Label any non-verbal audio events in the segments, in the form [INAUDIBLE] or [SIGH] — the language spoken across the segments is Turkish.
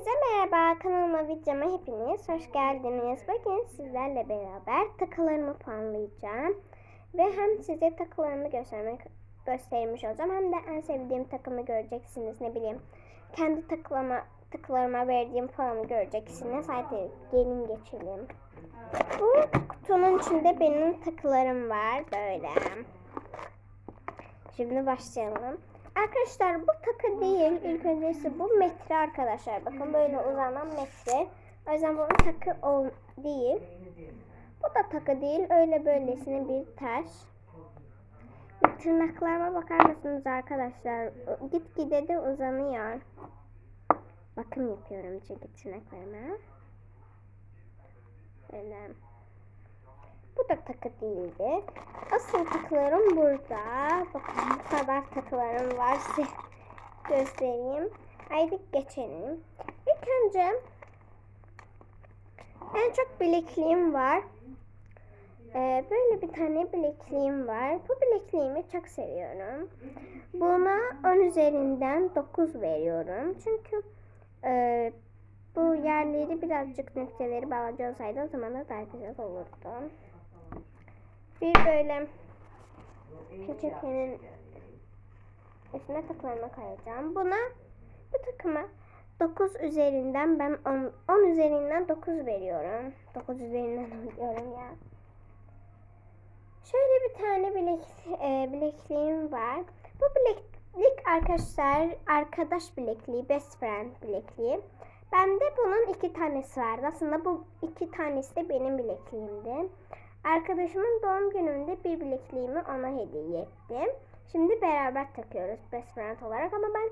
Hepinize merhaba kanalıma videoma hepiniz hoş geldiniz. Bugün sizlerle beraber takılarımı puanlayacağım. Ve hem size takılarımı göstermek göstermiş olacağım hem de en sevdiğim takımı göreceksiniz. Ne bileyim kendi takılama, takılarıma verdiğim puanı göreceksiniz. Hadi gelin geçelim. Bu kutunun içinde benim takılarım var böyle. Şimdi başlayalım. Arkadaşlar bu takı değil. İlk öncesi bu metre arkadaşlar. Bakın böyle uzanan metre. O yüzden bu takı ol değil. Bu da takı değil. Öyle böylesine bir. Bir tırnaklarıma bakar mısınız arkadaşlar? Gitgide de uzanıyor. Bakım yapıyorum çünkü tırnaklarıma. Böyle. Bu da takı değildi. Asıl takılarım burada. Bakın bu kadar takılarım var [LAUGHS] size göstereyim. Haydi geçelim. İlk önce en çok bilekliğim var. Ee, böyle bir tane bilekliğim var. Bu bilekliğimi çok seviyorum. Buna 10 üzerinden 9 veriyorum. Çünkü e, bu yerleri birazcık noktaları bağlıcı olsaydı o zaman da daha güzel olurdu. Bir böyle peçetenin üstüne takılarına koyacağım. Buna bu takıma 9 üzerinden ben 10, 10 üzerinden 9 veriyorum. 9 üzerinden 10 [LAUGHS] diyorum ya. Şöyle bir tane bilek, e, bilekliğim var. Bu bileklik arkadaşlar arkadaş bilekliği, best friend bilekliği. Bende bunun iki tanesi vardı. Aslında bu iki tanesi de benim bilekliğimdi. Arkadaşımın doğum gününde bir bilekliğimi ona hediye ettim. Şimdi beraber takıyoruz best friend olarak ama ben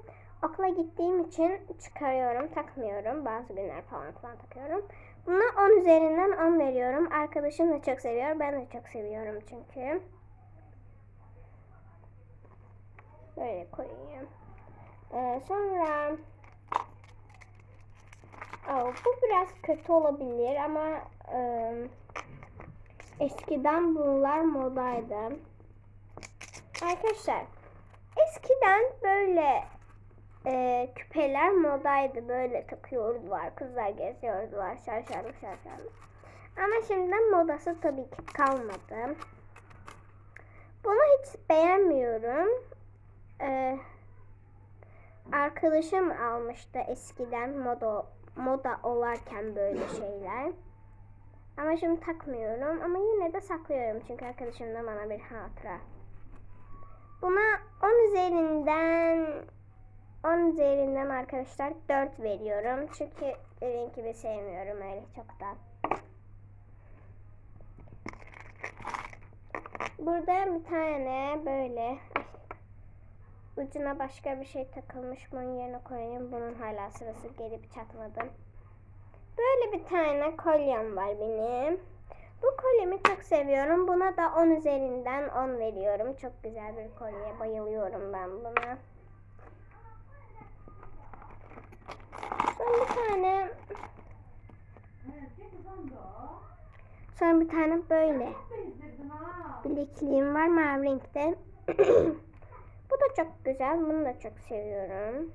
okula gittiğim için çıkarıyorum, takmıyorum. Bazı günler falan falan takıyorum. Buna 10 üzerinden 10 veriyorum. Arkadaşım da çok seviyor. Ben de çok seviyorum çünkü. Böyle koyayım. Ee, sonra oh, bu biraz kötü olabilir ama ıı, Eskiden bunlar modaydı. Arkadaşlar eskiden böyle e, küpeler modaydı. Böyle takıyordular. Kızlar geziyordular. Şarşarlı şarşarlı. Ama şimdiden modası tabii ki kalmadı. Bunu hiç beğenmiyorum. Ee, arkadaşım almıştı eskiden moda moda olarken böyle şeyler. Ama şimdi takmıyorum ama yine de saklıyorum çünkü arkadaşımdan bana bir hatıra. Buna 10 üzerinden 10 üzerinden arkadaşlar 4 veriyorum. Çünkü dediğim gibi sevmiyorum öyle çok da. Burada bir tane böyle ucuna başka bir şey takılmış. Bunun yerine koyayım. Bunun hala sırası gelip çatmadı. Böyle bir tane kolyem var benim. Bu kolyemi çok seviyorum. Buna da 10 üzerinden 10 veriyorum. Çok güzel bir kolye. Bayılıyorum ben buna. Sonra bir tane Sonra bir tane böyle bilekliğim var mavi renkte. [CLEARS THROAT] Bu da çok güzel. Bunu da çok seviyorum.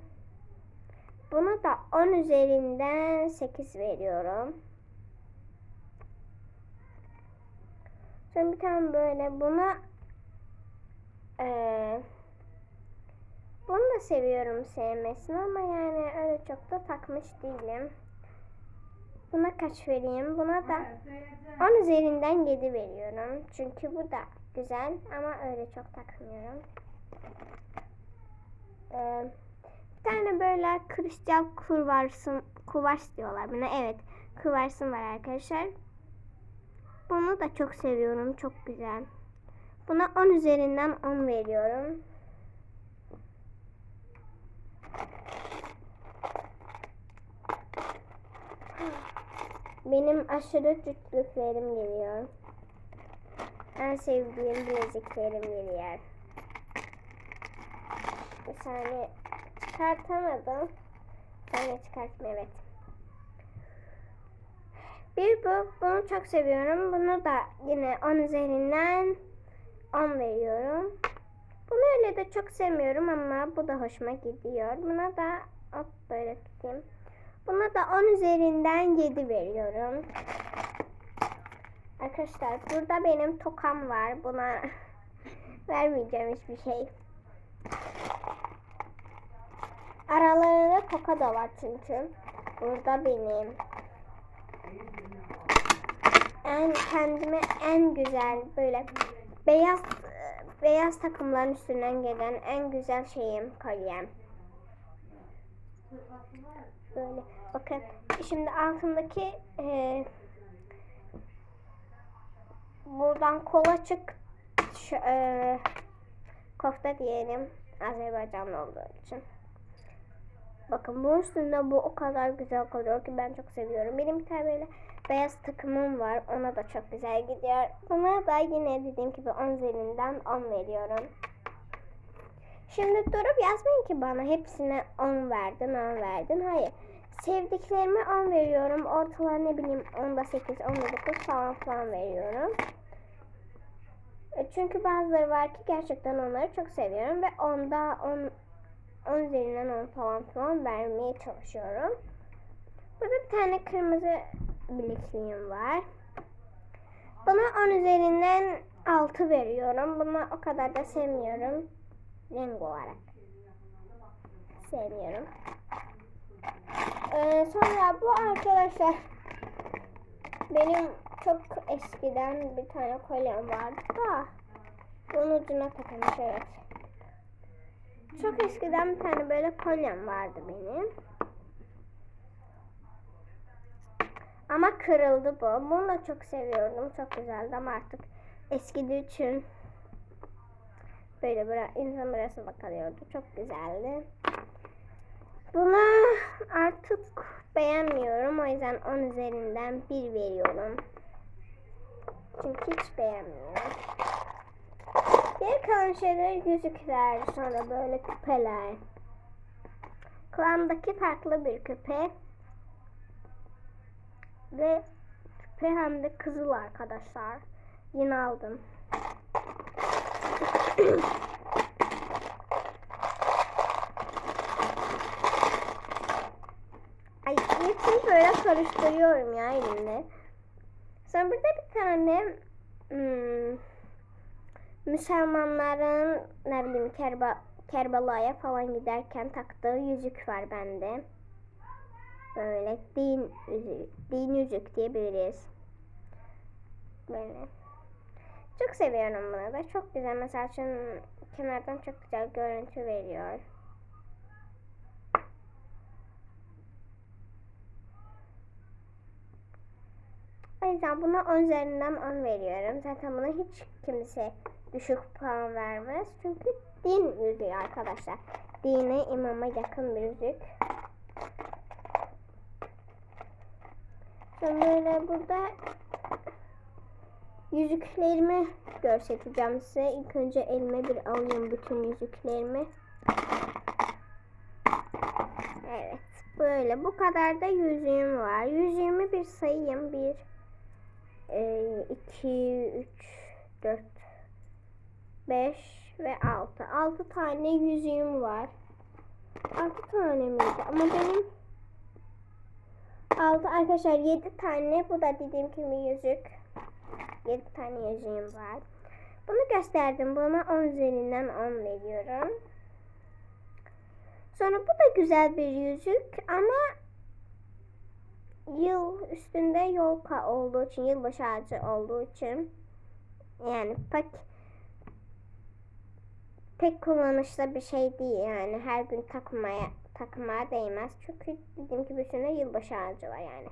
Buna da 10 üzerinden 8 veriyorum. Sonra bir tane böyle buna ee, bunu da seviyorum sevmesini ama yani öyle çok da takmış değilim. Buna kaç vereyim? Buna da 10 üzerinden 7 veriyorum. Çünkü bu da güzel ama öyle çok takmıyorum. Ee, tane böyle kristal kurvarsın, kuvars diyorlar buna. Evet, kuvarsın var arkadaşlar. Bunu da çok seviyorum. Çok güzel. Buna 10 üzerinden 10 veriyorum. Benim aşırı cütlüklerim geliyor. En sevdiğim bileziklerim geliyor. Bir saniye çıkartamadım. De çıkarttım evet. Bir bu. Bunu çok seviyorum. Bunu da yine 10 üzerinden 10 veriyorum. Bunu öyle de çok sevmiyorum ama bu da hoşuma gidiyor. Buna da hop böyle tutayım. Buna da 10 üzerinden 7 veriyorum. Arkadaşlar burada benim tokam var. Buna [LAUGHS] vermeyeceğim hiçbir şey. Aralarında toka da var çünkü. Burada benim en kendime en güzel böyle beyaz beyaz takımların üstünden gelen en güzel şeyim kolyem. Böyle bakın şimdi altındaki e, buradan kola çık şu, e, kofta diyelim Azerbaycanlı olduğu için. Bakın bu üstünde bu o kadar güzel kalıyor ki ben çok seviyorum. Benim bir tane böyle beyaz takımım var. Ona da çok güzel gidiyor. Buna da yine dediğim gibi 10 üzerinden 10 veriyorum. Şimdi durup yazmayın ki bana hepsine 10 verdin 10 verdin. Hayır. Sevdiklerime 10 veriyorum. Ortalar ne bileyim 10'da 8, 10'da 9 falan falan veriyorum. E, Çünkü bazıları var ki gerçekten onları çok seviyorum ve onda 10 10 üzerinden 10 falan falan vermeye çalışıyorum. Burada bir tane kırmızı bilekliğim var. Buna 10 üzerinden 6 veriyorum. Buna o kadar da sevmiyorum. Renk olarak. Sevmiyorum. Ee, sonra bu arkadaşlar benim çok eskiden bir tane kolyem vardı da bunun ucuna takılmış evet. Çok eskiden bir tane böyle kolyem vardı benim. Ama kırıldı bu. Bunu da çok seviyordum. Çok güzeldi ama artık eskidi için böyle bıra insan burasına kalıyordu. Çok güzeldi. Bunu artık beğenmiyorum. O yüzden 10 üzerinden 1 veriyorum. Çünkü hiç beğenmiyorum. Geri kalan şeyler yüzükler, sonra böyle küpeler. Kulağımdaki farklı bir küpe. Ve küpe hem de kızıl arkadaşlar. Yine aldım. [CLEARS THROAT] Ay hepsini böyle karıştırıyorum ya elimde. Sonra burada bir tane hmm, Müslümanların ne bileyim Kerba, Kerbala'ya falan giderken taktığı yüzük var bende. Böyle din yüzüğü, din yüzük diyebiliriz. Böyle. Çok seviyorum bunu da. Çok güzel. Mesela şunun kenardan çok güzel görüntü veriyor. O yüzden buna 10 üzerinden 10 veriyorum. Zaten buna hiç kimse düşük puan vermez. Çünkü din yüzüğü arkadaşlar. Dine imama yakın bir yüzük. Ben böyle burada yüzüklerimi göstereceğim size. İlk önce elime bir alayım bütün yüzüklerimi. Evet. Böyle bu kadar da yüzüğüm var. Yüzüğümü bir sayayım. 1 2 3 4 5 ve 6. 6 tane yüzüğüm var. 6 tane miydi? Ama benim 6 arkadaşlar 7 tane. Bu da dediğim gibi yüzük. 7 tane yüzüğüm var. Bunu gösterdim. Buna 10 üzerinden 10 veriyorum. Sonra bu da güzel bir yüzük ama yıl üstünde yolka olduğu için, yılbaşı ağacı olduğu için yani pek pek kullanışlı bir şey değil yani her gün takmaya takmaya değmez. Çünkü dediğim gibi üstünde yılbaşı ağacı var yani.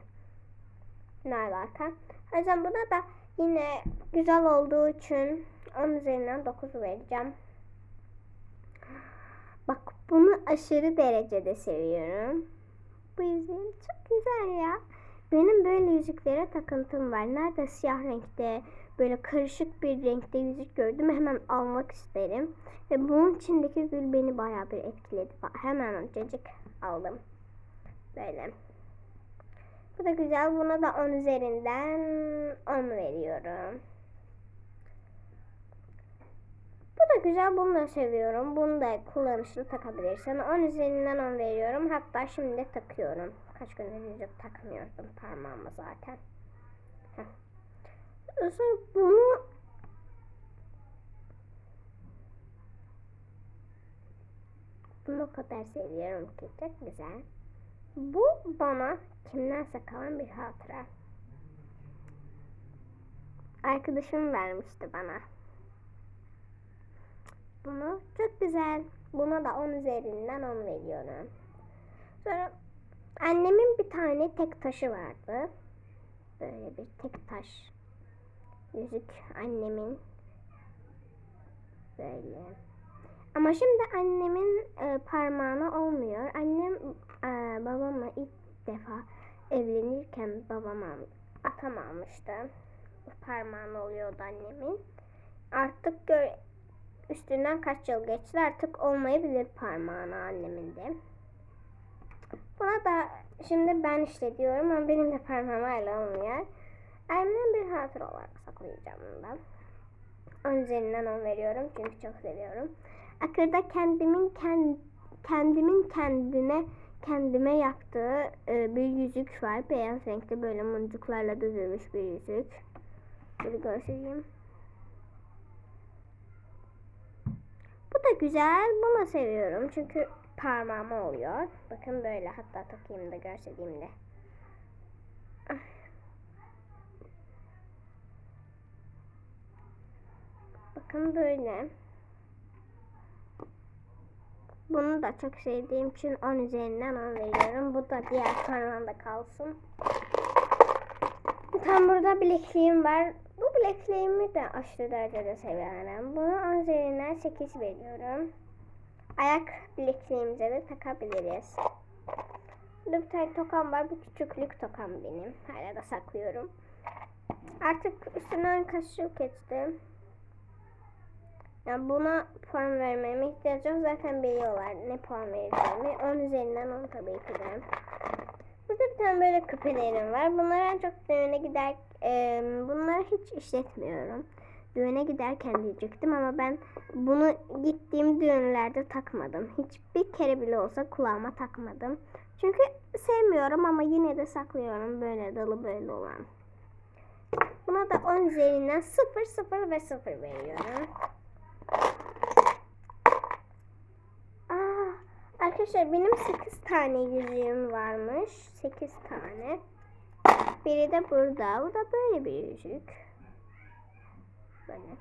Ne alaka? O yüzden buna da yine güzel olduğu için 10 üzerinden 9 vereceğim. Bak bunu aşırı derecede seviyorum. Bu yüzüğüm çok güzel ya. Benim böyle yüzüklere takıntım var. Nerede siyah renkte böyle karışık bir renkte yüzük gördüm hemen almak isterim. Ve bunun içindeki gül beni bayağı bir etkiledi. Hemen cacık aldım. Böyle. Bu da güzel. Buna da 10 üzerinden 10 veriyorum. Bu da güzel. Bunu da seviyorum. Bunu da kullanışlı takabilirsin. 10 üzerinden 10 veriyorum. Hatta şimdi takıyorum. Kaç gündür yüzük takmıyordum parmağıma zaten. Heh. Sonra bunu bunu kadar seviyorum ki çok güzel. Bu bana kimdense kalan bir hatıra. Arkadaşım vermişti bana. Bunu çok güzel. Buna da 10 üzerinden 10 veriyorum. Sonra annemin bir tane tek taşı vardı. Böyle bir tek taş. Yüzük annemin. Böyle. Ama şimdi annemin e, parmağına olmuyor. Annem e, babamla ilk defa evlenirken babama atam almıştı. Parmağına oluyordu annemin. Artık gör, üstünden kaç yıl geçti artık olmayabilir parmağına annemin de. Buna da şimdi ben işte diyorum ama benim de parmağım hala olmuyor. Annemden bir hatıra olarak saklayacağım. 10 üzerinden 10 veriyorum çünkü çok seviyorum. Akırda kendimin kend, kendimin kendine kendime yaptığı e, bir yüzük var. Beyaz renkli böyle muncuklarla düzülmüş bir yüzük. Bir göstereyim. Bu da güzel. Bunu seviyorum. Çünkü parmağıma oluyor. Bakın böyle hatta takayım da göstereyim de. Ah. Bakın böyle. Bunu da çok sevdiğim için 10 üzerinden 10 veriyorum. Bu da diğer parmağımda kalsın. Tam burada bilekliğim var. Bu bilekliğimi de aşırı derecede seviyorum. Buna 10 üzerinden 8 veriyorum. Ayak bilekliğimize de takabiliriz. Burada bir tane tokam var. Bu küçüklük tokam benim. Hala da saklıyorum. Artık üstünden kaç yıl geçti. Yani buna puan vermeme ihtiyaç yok. Zaten biliyorlar ne puan vereceğimi. 10 üzerinden 10 tabii ki de. Burada bir tane böyle küpelerim var. Bunları en çok düğüne gider, e, bunları hiç işletmiyorum. Düğüne giderken diyecektim ama ben bunu gittiğim düğünlerde takmadım. Hiçbir kere bile olsa kulağıma takmadım. Çünkü sevmiyorum ama yine de saklıyorum böyle dalı böyle olan. Buna da 10 üzerinden 0, 0 ve 0 veriyorum. Arkadaşlar benim 8 tane yüzüğüm varmış. 8 tane. Biri de burada. Bu da böyle bir yüzük. Böyle.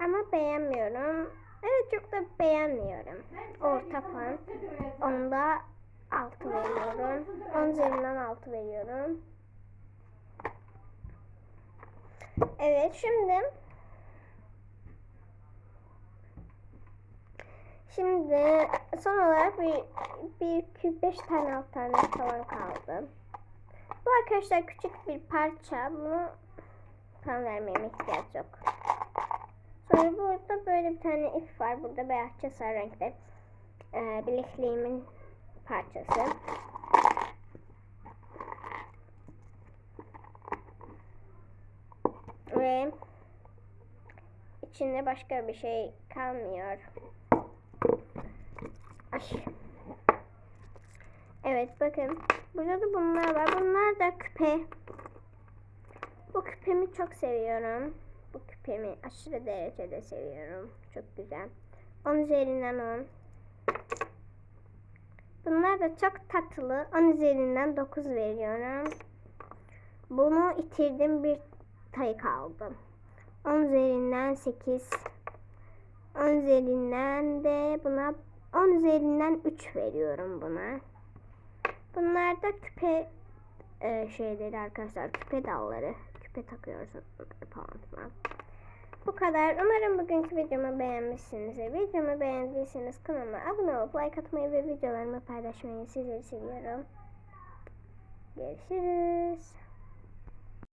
Ama beğenmiyorum. Evet çok da beğenmiyorum. Orta puan. Onda 6 veriyorum. 10 üzerinden 6 veriyorum. Evet şimdi Şimdi son olarak bir, bir iki, beş tane alt tane falan kaldı. Bu arkadaşlar küçük bir parça. Bunu tam vermeme ihtiyaç yok. Sonra burada böyle bir tane ip var. Burada beyazça sarı renkte. Ee, bilekliğimin parçası. Ve içinde başka bir şey kalmıyor. Ay. Evet bakın. Burada da bunlar var. Bunlar da küpe. Bu küpemi çok seviyorum. Bu küpemi aşırı derecede seviyorum. Çok güzel. 10 üzerinden 10. Bunlar da çok tatlı. 10 üzerinden 9 veriyorum. Bunu itirdim bir tayı kaldı. 10 üzerinden 8. 10 üzerinden de buna 10 üzerinden 3 veriyorum buna. Bunlar da küpe e, şeyleri arkadaşlar. Küpe dalları. Küpe takıyoruz filan. Bu kadar. Umarım bugünkü videomu beğenmişsinizdir. Videomu beğendiyseniz kanalıma abone olup like atmayı ve videolarımı paylaşmayı sizleri seviyorum. Görüşürüz.